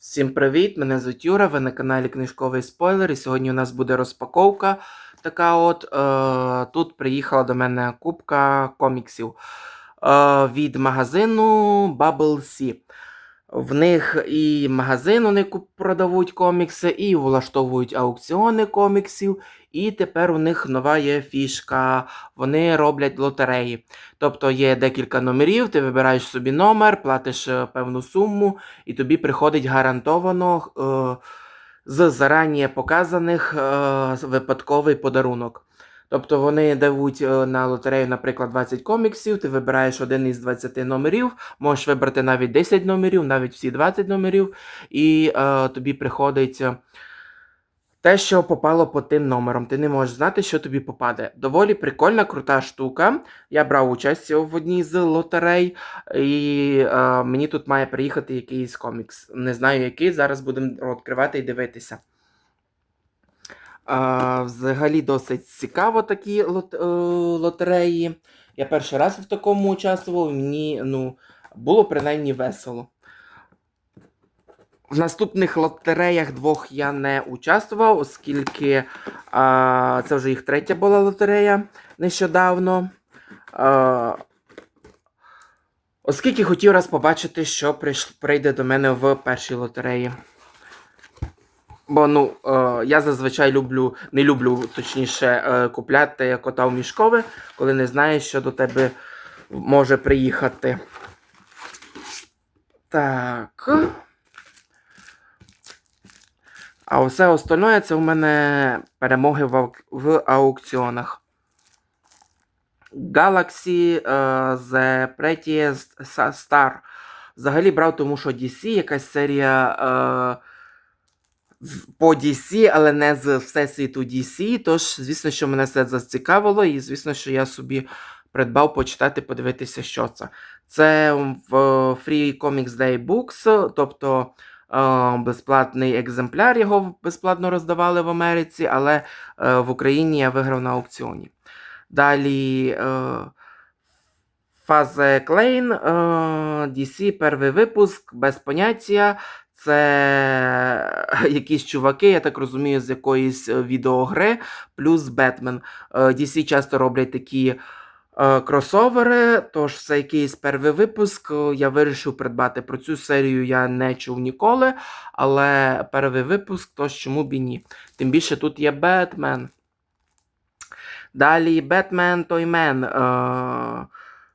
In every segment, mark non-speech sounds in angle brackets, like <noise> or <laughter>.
Всім привіт! Мене звуть Юра, ви на каналі Книжковий Спойлер. І сьогодні у нас буде розпаковка. Така от е, тут приїхала до мене кубка коміксів е, від магазину Bubble Sea. В них і магазин вони продають комікси, і влаштовують аукціони коміксів. І тепер у них нова є фішка. Вони роблять лотереї. Тобто є декілька номерів, ти вибираєш собі номер, платиш е, певну суму, і тобі приходить гарантовано е, з зарані показаних е, випадковий подарунок. Тобто вони дають е, на лотерею, наприклад, 20 коміксів, ти вибираєш один із 20 номерів, можеш вибрати навіть 10 номерів, навіть всі 20 номерів, і е, тобі приходить. е, те, що попало по тим номерам, ти не можеш знати, що тобі попаде. Доволі прикольна, крута штука. Я брав участь в одній з лотерей, і е, мені тут має приїхати якийсь комікс. Не знаю який, зараз будемо відкривати і дивитися. Е, взагалі досить цікаво такі лот, е, лотереї. Я перший раз в такому участвував, мені ну, було принаймні весело. В наступних лотереях двох я не участвував, оскільки а, це вже їх третя була лотерея нещодавно. А, оскільки хотів раз побачити, що прийде до мене в першій лотереї. Бо ну, е, я зазвичай люблю, не люблю, точніше, е, купляти кота в мішкове, коли не знаєш, що до тебе може приїхати. Так. А все остальне це у мене перемоги в, аук- в аукціонах. Galaxy е, The Prettiest Star. Взагалі брав, тому що DC, якась серія по DC, але не з всесвіту DC. Тож, звісно, що мене це зацікавило, і звісно, що я собі придбав почитати, подивитися, що це. Це в Free Comics Day Books, тобто е, безплатний екземпляр, його безплатно роздавали в Америці, але е, в Україні я виграв на аукціоні. Далі е, Фазе Клейн, DC, перший випуск, без поняття. Це якісь чуваки, я так розумію, з якоїсь е, відеогри, плюс Бетмен. Е, DC часто роблять такі е, кросовери, тож це якийсь перший випуск. е, Я вирішив придбати. Про цю серію я не чув ніколи, але перший випуск, тож чому б і ні. Тим більше тут є Бетмен. Далі Бетмен Тоймен. Е,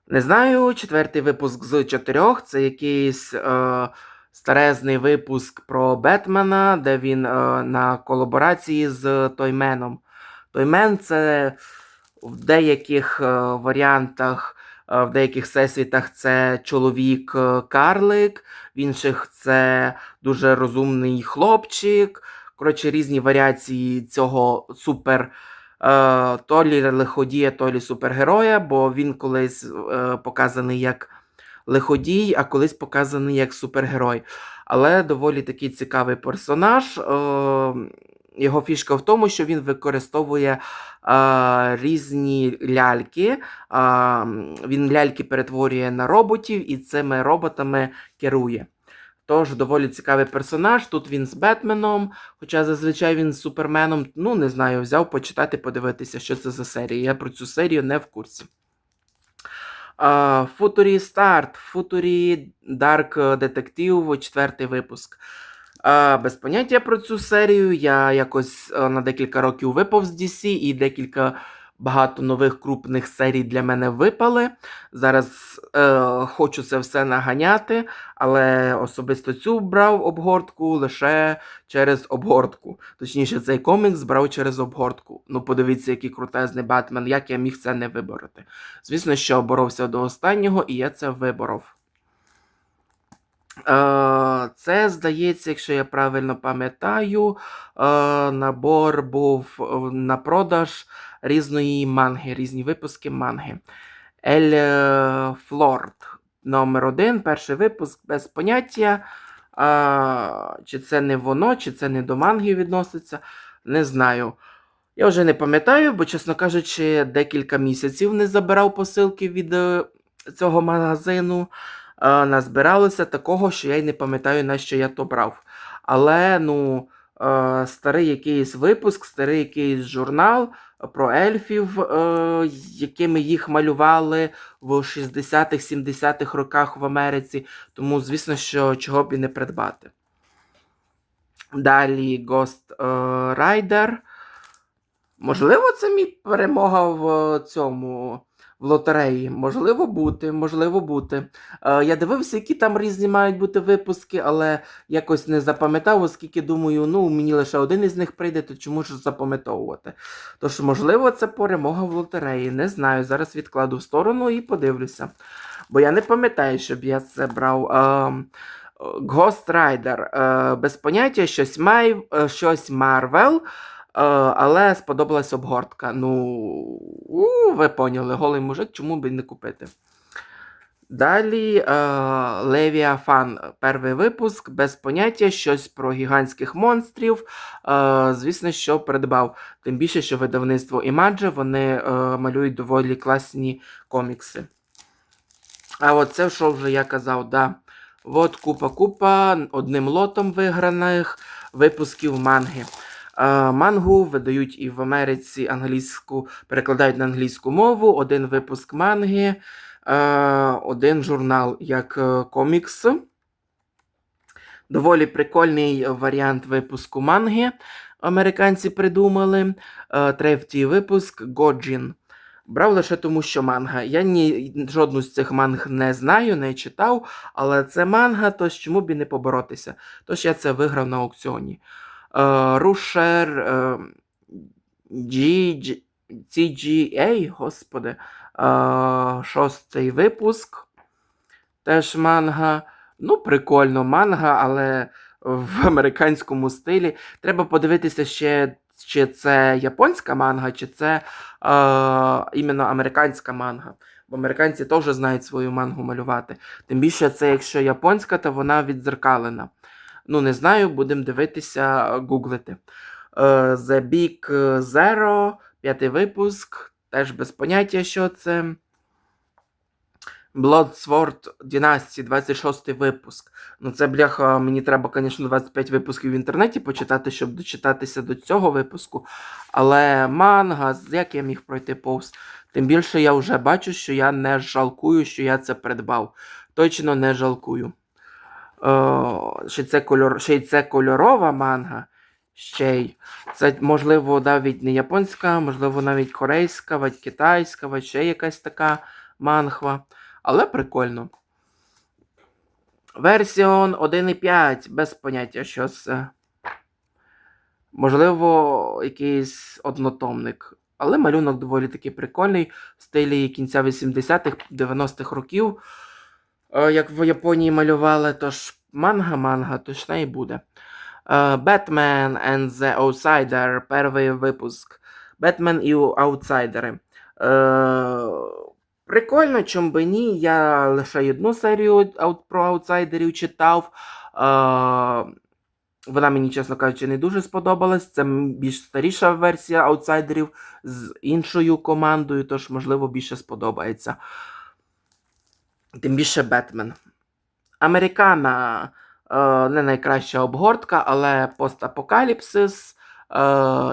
не знаю, четвертий випуск з чотирьох. Це якийсь е, старезний випуск про Бетмена, де він е, на колаборації з Тойменом. Тоймен це в деяких е, варіантах, е, в деяких всесвітах це чоловік е, карлик, в інших це дуже розумний хлопчик. Коротше, різні варіації цього супер. Е, то лі лиходія, то лі супергероя, бо він колись е, показаний як лиходій, а колись показаний як супергерой. Але доволі такий цікавий персонаж. Е, його фішка в тому, що він використовує е, різні ляльки. Е, він ляльки перетворює на роботів і цими роботами керує. Тож доволі цікавий персонаж. Тут він з Бетменом, хоча зазвичай він з Суперменом. Ну, не знаю, взяв почитати, подивитися, що це за серія. Я про цю серію не в курсі. Футурі Старт, Футурі Дарк Детектив, четвертий випуск. Без поняття про цю серію. Я якось е, на декілька років випав з DC, і декілька багато нових крупних серій для мене випали. Зараз е, хочу це все наганяти, але особисто цю брав обгортку лише через обгортку. Точніше, цей комікс брав через обгортку. Ну, подивіться, який крутезний Батмен, як я міг це не вибороти. Звісно, що боровся до останнього, і я це виборов. Е, Це, здається, якщо я правильно пам'ятаю, е, набор був на продаж різної манги, різні випуски манги. Ель е, Флорд номер один, перший випуск без поняття. А, чи це не воно, чи це не до манги відноситься, не знаю. Я вже не пам'ятаю, бо, чесно кажучи, декілька місяців не забирав посилки від е, цього магазину. е, назбиралося такого, що я й не пам'ятаю, на що я то брав. Але ну, е, старий якийсь випуск, старий якийсь журнал про ельфів, е, якими їх малювали в 60-х, 70-х роках в Америці. Тому, звісно, що чого б і не придбати. Далі Ghost е, Rider. Можливо, це мій перемога в цьому в лотереї. Можливо бути, можливо бути. Е, я дивився, які там різні мають бути випуски, але якось не запам'ятав, оскільки думаю, ну мені лише один із них прийде, то чому ж запам'ятовувати? Тож, можливо, це перемога в лотереї. Не знаю. Зараз відкладу в сторону і подивлюся. Бо я не пам'ятаю, щоб я це брав. Е, Ghost Rider. Е, без поняття щось е, Marvel. Е, але сподобалась обгортка. Ну, у, ви поняли, голий мужик, чому б не купити. Далі е, Левіафан, перший випуск, без поняття, щось про гігантських монстрів. Е, звісно, що придбав. Тим більше, що видавництво Image, вони малюють доволі класні комікси. А от це, що вже я казав, да. От купа-купа одним лотом виграних випусків манги. Мангу видають і в Америці англійську, перекладають на англійську мову, один випуск манги, один журнал як е, комікс. Доволі прикольний варіант випуску манги. Американці придумали. Третій випуск Годжін. Брав лише тому, що манга. Я ні, жодну з цих манг не знаю, не читав, але це манга, тож чому б і не поборотися. Тож я це виграв на аукціоні. Е, Рушер е, CGA, господи, е, шостий випуск. Теж манга. Ну, прикольно, манга, але в американському стилі. Треба подивитися ще, чи це японська манга, чи це е, іменно американська манга. Бо американці теж знають свою мангу малювати. Тим більше, це якщо японська, то вона відзеркалена. Ну, не знаю, будемо дивитися, гуглити. Е, The Big Zero, п'ятий випуск. Теж без поняття, що це. Bloodsword Dynasty, 26 випуск. Ну, це бляха, мені треба, звісно, 25 випусків в інтернеті почитати, щоб дочитатися до цього випуску. Але манга, як я міг пройти повз? Тим більше я вже бачу, що я не жалкую, що я це придбав. Точно не жалкую. О, ще, це кольор, ще це кольорова манга. Ще й. Це, можливо, навіть не японська, можливо, навіть корейська, навіть китайська, навіть ще якась така мангва. Але прикольно. Версіон 1.5, без поняття, що це. Можливо, якийсь однотомник. Але малюнок доволі таки прикольний в стилі кінця 80-х, 90-х років. Е, Як в Японії малювали, тож манга-манга точно і буде. Е, Batman and the Outsider, перший випуск. Бетмен і аутсайдери. Е, Прикольно, чом би ні. Я лише одну серію про аутсайдерів читав. Вона мені, чесно кажучи, не дуже сподобалась. Це більш старіша версія аутсайдерів з іншою командою, тож, можливо, більше сподобається. Тим більше Бетмен. Американа е, не найкраща обгортка, але постапокаліпсис, е,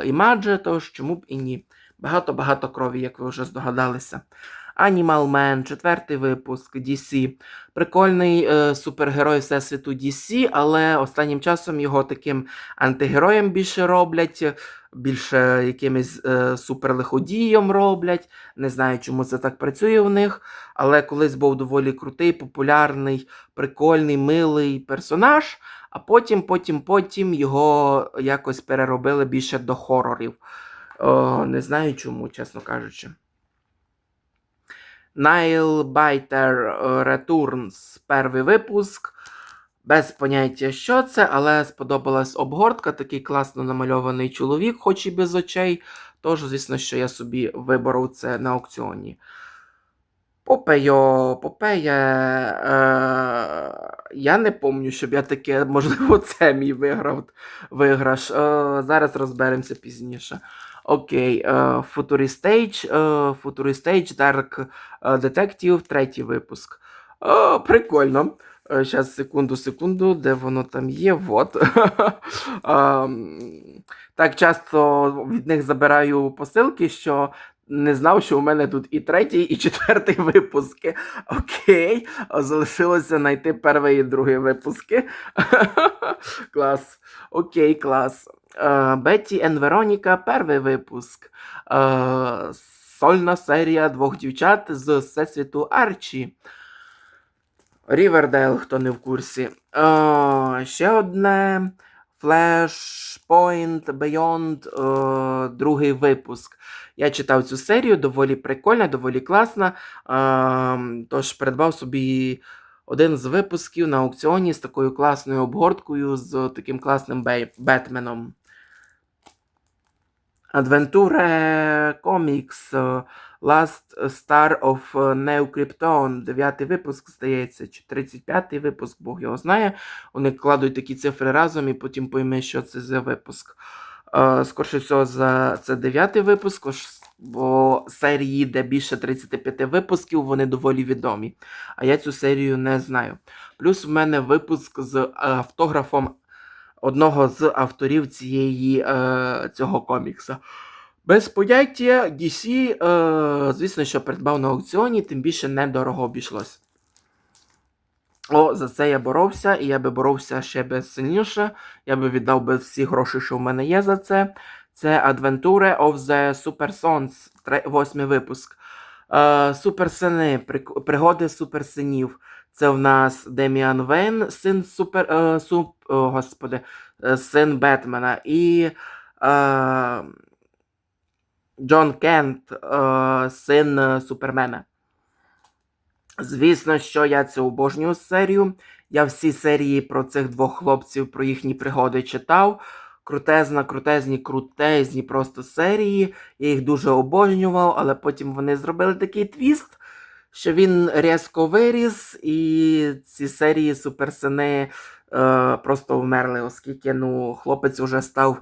імадже, тож чому б і ні. Багато-багато крові, як ви вже здогадалися. Animal Man, четвертий випуск DC. Прикольний е, супергерой Всесвіту DC, але останнім часом його таким антигероєм більше роблять, більше якимось е, суперлиходієм роблять. Не знаю, чому це так працює в них. Але колись був доволі крутий, популярний, прикольний, милий персонаж. А потім, потім, потім його якось переробили більше до хорорів. О, не знаю чому, чесно кажучи. Nailbiter Returns, перший випуск. Без поняття, що це, але сподобалась обгортка, такий класно намальований чоловік, хоч і без очей. Тож, звісно, що я собі виборов це на аукціоні. Попейо, Попея. Е, я не пам'ятаю, щоб я таке, можливо, <laughs> це мій виграв, виграш. Е, зараз розберемося пізніше. Окей, е, е, Futuristage Dark Detective, третій випуск. О, прикольно. Зараз, секунду, секунду, де воно там є? Вот. <laughs> Так часто від них забираю посилки, що не знав, що у мене тут і третій, і четвертий <laughs> випуски. Окей. Залишилося знайти перший і другий випуски. <laughs> клас. Окей, клас. Е, Бетті Ен Вероніка, перший випуск. Е, Сольна серія двох дівчат з Всесвіту Арчі. Рівердейл, хто не в курсі. Е, ще одне. Flashpoint Beyond, е, другий випуск. Я читав цю серію, доволі прикольна, доволі класна. Е, тож придбав собі один з випусків на аукціоні з такою класною обгорткою, з таким класним Бетменом. Адвентуре комікс е, Last Star of New Krypton, дев'ятий випуск, здається, чи 35-й випуск, Бог його знає. Вони кладуть такі цифри разом і потім пойме, що це за випуск. Е, Скорше всього, за це дев'ятий випуск, бо серії, де більше 35 випусків, вони доволі відомі. А я цю серію не знаю. Плюс в мене випуск з е, автографом одного з авторів цієї, е, цього комікса. Без поняття DC, е, звісно, що придбав на аукціоні, тим більше недорого обійшлось. О, за це я боровся, і я би боровся ще би сильніше. Я би віддав би всі гроші, що в мене є за це. Це Adventure of the Super Sons, восьмий випуск. Е, Суперсини, пригоди суперсинів. Це в нас Деміан Вейн, син супер. Е, суп, о, господи, е, син Бетмена. І. Е, Джон Кент, е, син Супермена. Звісно, що я цю обожнюю серію. Я всі серії про цих двох хлопців, про їхні пригоди читав. Крутезна, крутезні, крутезні просто серії. Я їх дуже обожнював, але потім вони зробили такий твіст, що він різко виріс, і ці серії суперсини е, просто вмерли, оскільки ну, хлопець вже став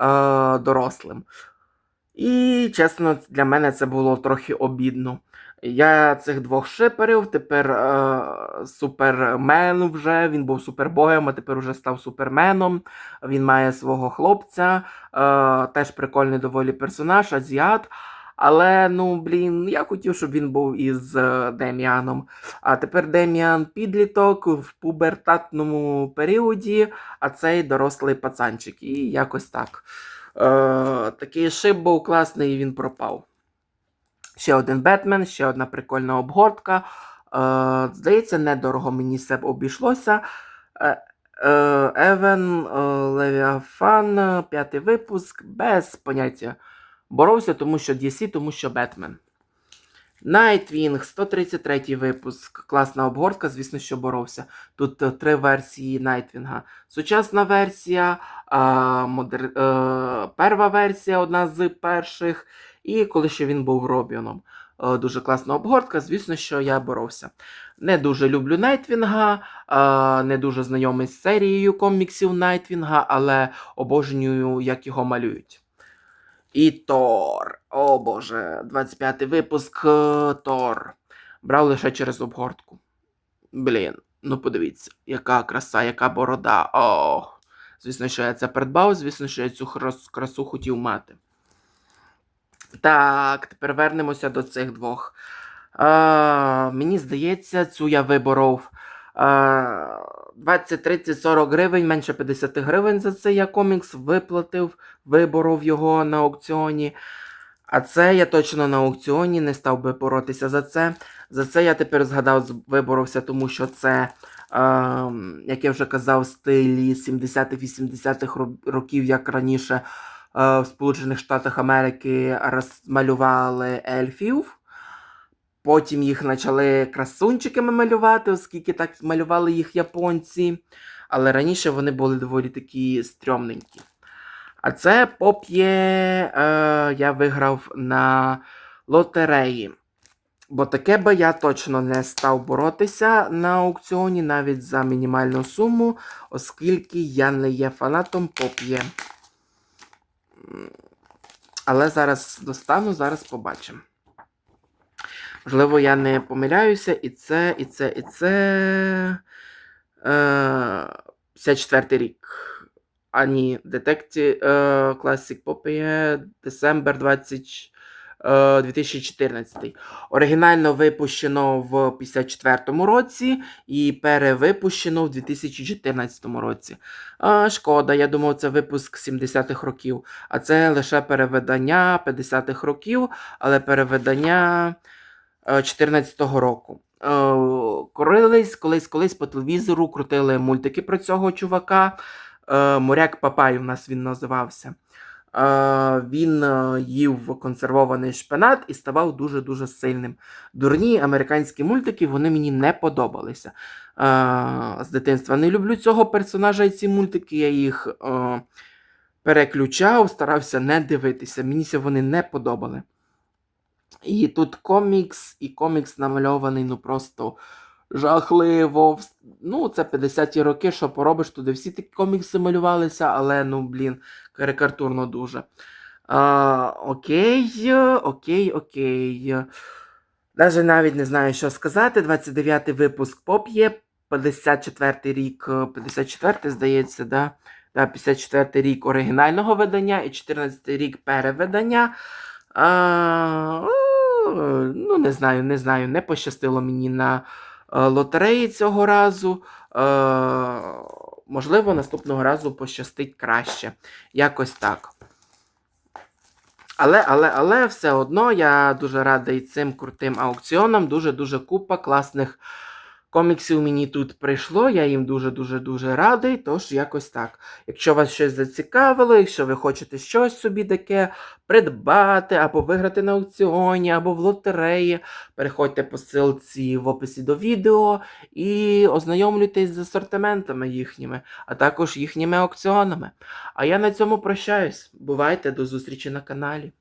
е, дорослим. І, чесно, для мене це було трохи обідно. Я цих двох шиперів, тепер е, супермен вже, він був супербоєм, а тепер вже став суперменом. Він має свого хлопця, е, теж прикольний доволі персонаж, азіат. Але, ну, блін, я хотів, щоб він був із е, Деміаном. А тепер Деміан підліток в пубертатному періоді, а цей дорослий пацанчик. І якось так. Е, такий шип був класний, і він пропав. Ще один Бетмен, ще одна прикольна обгортка. Е, здається, недорого мені все обійшлося. Е, е, Евен е, Левіафан, п'ятий випуск, без поняття. Боровся, тому що DC, тому що Бетмен. Найтвінг, 133 випуск. Класна обгортка, звісно, що боровся. Тут е, три версії Найтвінга. Сучасна версія, а, модер... е, перша версія, одна з перших. І коли ще він був Робіоном. Е, Дуже класна обгортка, звісно, що я боровся. Не дуже люблю Найтвінга, е, не дуже знайомий з серією коміксів Найтвінга, але обожнюю, як його малюють. І Тор. О боже, 25-й випуск е, Тор. Брав лише через обгортку. Блін, ну подивіться, яка краса, яка борода. О, звісно, що я це придбав, звісно, що я цю красу хотів мати. Так, тепер вернемося до цих двох. А, мені здається, цю я виборов. А, 20, 30, 40 гривень, менше 50 гривень за це я комікс виплатив, виборов його на аукціоні. А це я точно на аукціоні не став би боротися за це. За це я тепер згадав, виборовся, тому що це, ем, як я вже казав, стилі 70-х-80-х років, як раніше е, в Сполучених Штатах Америки розмалювали ельфів. Потім їх почали красунчиками малювати, оскільки так малювали їх японці. Але раніше вони були доволі такі стрьомненькі. А це поп'є е, я виграв на лотереї. Бо таке би я точно не став боротися на аукціоні навіть за мінімальну суму, оскільки я не є фанатом поп'є. Але зараз достану, зараз побачимо. Можливо, я не помиляюся, і це, і це, і це. Е, 54 рік. А ні, Детекті е, Classic December 20, е, 2014. Оригінально випущено в 54-му році і перевипущено в 2014 році. Е, шкода, я думав, це випуск 70-х років, а це лише перевидання 50-х років, але перевидання 14-го року. Е, Колись, колись, колись по телевізору крутили мультики про цього чувака. Е, Моряк Папай у нас він називався. Е, Він е, їв консервований шпинат і ставав дуже-дуже сильним. Дурні американські мультики вони мені не подобалися. Е, З дитинства не люблю цього персонажа і ці мультики. Я їх е, переключав, старався не дивитися. Мені вони не подобали. І тут комікс, і комікс намальований, ну просто жахливо. Ну, це 50-ті роки, що поробиш, туди всі такі комікси малювалися, але ну, блін, карикатурно дуже. А, окей, окей, окей. Даже навіть не знаю, що сказати. 29-й випуск поп є, 54-й рік, е, 54-й, здається, да? Да, 54-й рік оригінального видання і 14-й рік перевидання. А, ну, не знаю, не знаю, не пощастило мені на е, лотереї цього разу. Е, можливо, наступного разу пощастить краще. Якось так. Але, але, але все одно я дуже радий цим крутим аукціонам. Дуже-дуже купа класних коміксів мені тут прийшло. Я їм дуже-дуже дуже радий. Тож якось так. Якщо вас щось зацікавило, якщо ви хочете щось собі таке придбати, або виграти на аукціоні, або в лотереї, переходьте по ссылці в описі до відео і ознайомлюйтесь з асортиментами їхніми, а також їхніми аукціонами. А я на цьому прощаюсь. Бувайте до зустрічі на каналі.